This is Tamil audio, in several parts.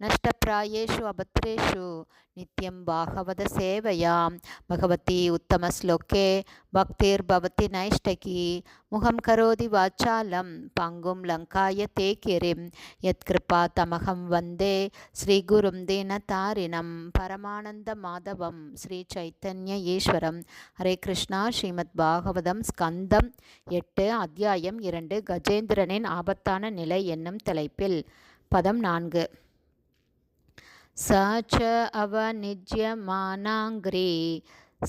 नष्टप्रायेषु अभद्रेषु नित्यं भागवतसेवयां भगवती उत्तमश्लोके भक्तिर्भवति नैष्टकी मुखं करोति वाचालं पङ्गुं लङ्काय ते किरिं यत्कृपा तमहं वन्दे श्रीगुरुं दीनतारिणं परमानन्दमाधवं श्रीचैतन्य ஈஸ்வரம் ஹரே கிருஷ்ணா ஸ்ரீமத் பாகவதம் ஸ்கந்தம் எட்டு அத்தியாயம் இரண்டு கஜேந்திரனின் ஆபத்தான நிலை என்னும் தலைப்பில் பதம் நான்கு स च अवनिज्यमानाङ्घ्रि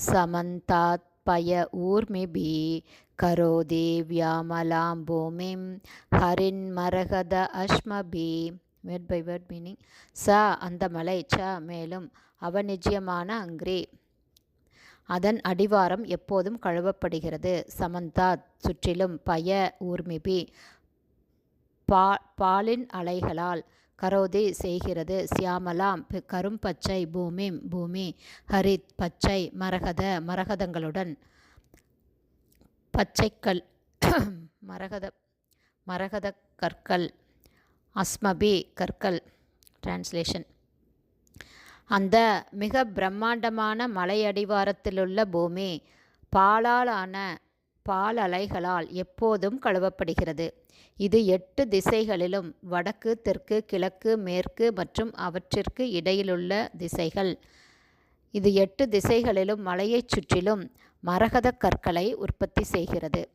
समन्तात्पय ऊर्मिभिः करोति व्यामलां भूमिं ஹரின்மரகத அஷ்மபி வேர்ட் பை வேர்ட் மீனிங் ச அந்த மலை ச மேலும் அவநிஜயமான அங்கிரி அதன் அடிவாரம் எப்போதும் கழுவப்படுகிறது சமந்தாத் சுற்றிலும் பய ஊர்மிபி பா பாலின் அலைகளால் கரோதி செய்கிறது. சியாமலாம் கரும்பச்சை பூமிம் பூமி ஹரித் பச்சை மரகத மரகதங்களுடன். பச்சைக்கல் மரகத மரகத கற்கள் அஸ்மபி கற்கள் டிரான்ஸ்லேஷன் அந்த மிக பிரம்மாண்டமான மலையடிவாரத்திலுள்ள பூமி பாலாலான பால் அலைகளால் எப்போதும் கழுவப்படுகிறது. இது எட்டு திசைகளிலும் வடக்கு தெற்கு கிழக்கு மேற்கு மற்றும் அவற்றிற்கு இடையிலுள்ள திசைகள். இது எட்டு திசைகளிலும் மலையைச் சுற்றிலும் மரகத கற்களை உற்பத்தி செய்கிறது.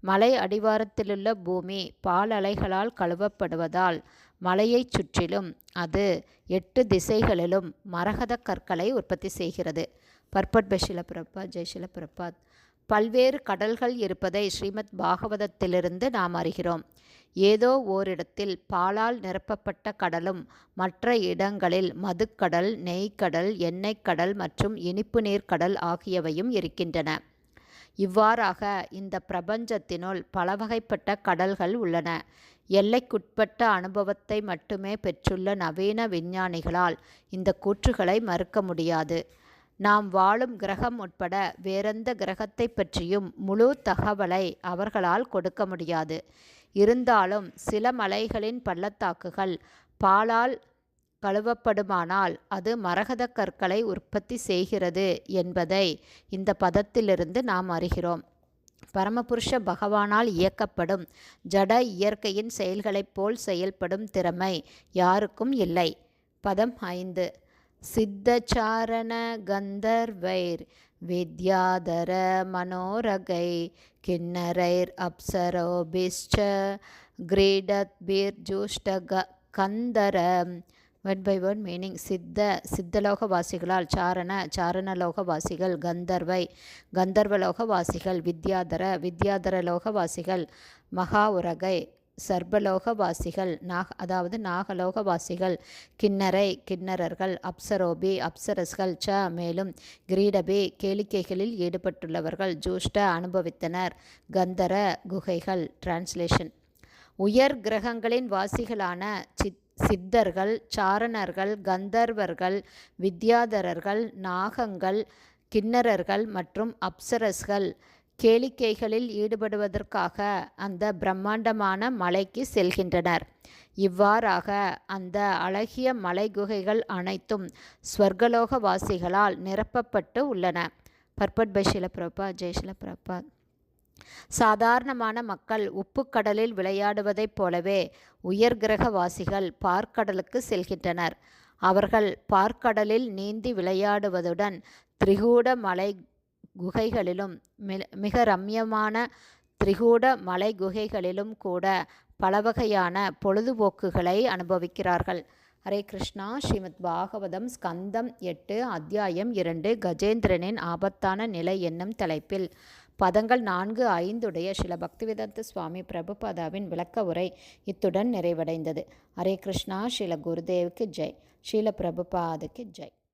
மலை அடிவாரத்திலுள்ள பூமி பால் அலைகளால் கழுவப்படுவதால் மலையைச் சுற்றிலும் அது எட்டு திசைகளிலும் மரகத கற்களை உற்பத்தி செய்கிறது. பர்பட் பஷில பிரபாத் ஜெய்ஷில பிரபாத் பல்வேறு கடல்கள் இருப்பதை ஸ்ரீமத் பாகவதத்திலிருந்து நாம் அறிகிறோம். ஏதோ ஓரிடத்தில் பாலால் நிரப்பப்பட்ட கடலும் மற்ற இடங்களில் மதுக்கடல் நெய்க்கடல் எண்ணெய்க்கடல் மற்றும் இனிப்பு நீர்க்கடல் ஆகியவையும் இருக்கின்றன. இவ்வாறாக இந்த பிரபஞ்சத்தினுள் பலவகைப்பட்ட கடல்கள் உள்ளன. எல்லைக்குட்பட்ட அனுபவத்தை மட்டுமே பெற்றுள்ள நவீன விஞ்ஞானிகளால் இந்த கூற்றுகளை மறுக்க முடியாது. நாம் வாழும் கிரகம் உட்பட வேறெந்த கிரகத்தை பற்றியும் முழு தகவலை அவர்களால் கொடுக்க முடியாது. இருந்தாலும் சில மலைகளின் பள்ளத்தாக்குகள் பாலால் கழுவப்படுமானால் அது மரகத கற்களை உற்பத்தி செய்கிறது என்பதை இந்த பதத்திலிருந்து நாம் அறிகிறோம். பரமபுருஷ பகவானால் இயக்கப்படும் ஜட இயற்கையின் செயல்களைப் போல் செயல்படும் திறமை யாருக்கும் இல்லை. பதம் ஐந்து. சித்தச்சாரண கந்தர்வைர் வித்யாதர மனோரகை கிண்ணரைர் அப்சரோபிஷ்ட கிரீடத்பீர் ஜூஷ்ட கந்தர. ஒன் பை ஒன் மீனிங் சித்த சித்தலோகவாசிகளால் சாரண சாரணலோகவாசிகள் கந்தர்வை கந்தர்வலோகவாசிகள் வித்யாதர வித்யாதர லோகவாசிகள் மகா உரகை சர்பலோகவாசிகள் நாக அதாவது நாகலோகவாசிகள் கிண்ணரை கிண்ணறர்கள் அப்சரோபி அப்சரஸ்கள் ச மேலும் கிரீடபி கேளிக்கைகளில் ஈடுபட்டுள்ளவர்கள் ஜூஷ்ட அனுபவித்தனர் கந்தர குகைகள் டிரான்ஸ்லேஷன். உயர் கிரகங்களின் வாசிகளான சித் சித்தர்கள் சாரணர்கள் கந்தர்வர்கள் வித்யாதரர்கள் நாகங்கள் கிண்ணறர்கள் மற்றும் அப்சரஸ்கள் கேளிக்கைகளில் ஈடுபடுவதற்காக அந்த பிரம்மாண்டமான மலைக்கு செல்கின்றனர். இவ்வாறாக அந்த அழகிய மலை குகைகள் அனைத்தும் ஸ்வர்கலோக வாசிகளால் நிரப்பப்பட்டு உள்ளன. பர்பட் பை ஷிலப்பிரபா ஜெய்ஷிலப்பிரபா சாதாரணமான மக்கள் உப்புக்கடலில் விளையாடுவதைப் போலவே உயர்கிரகவாசிகள் பார்க்கடலுக்கு செல்கின்றனர். அவர்கள் பார்க்கடலில் நீந்தி விளையாடுவதுடன் திரிகூட மலை குகைகளிலும் மிக ரம்யமான திரிகூட மலை குகைகளிலும் கூட பலவகையான பொழுதுபோக்குகளை அனுபவிக்கிறார்கள். ஹரே கிருஷ்ணா. ஸ்ரீமத் பாகவதம் ஸ்கந்தம் எட்டு அத்தியாயம் இரண்டு கஜேந்திரனின் ஆபத்தான நிலை என்னும் தலைப்பில். பதங்கள் நான்கு ஐந்துடைய சில பக்திவேதாந்த சுவாமி பிரபுபாதாவின் விளக்க உரை இத்துடன் நிறைவடைந்தது. ஹரே கிருஷ்ணா. ஸ்ரீல குருதேவுக்கு ஜெய். ஸ்ரீல பிரபுபாதுக்கு ஜெய்.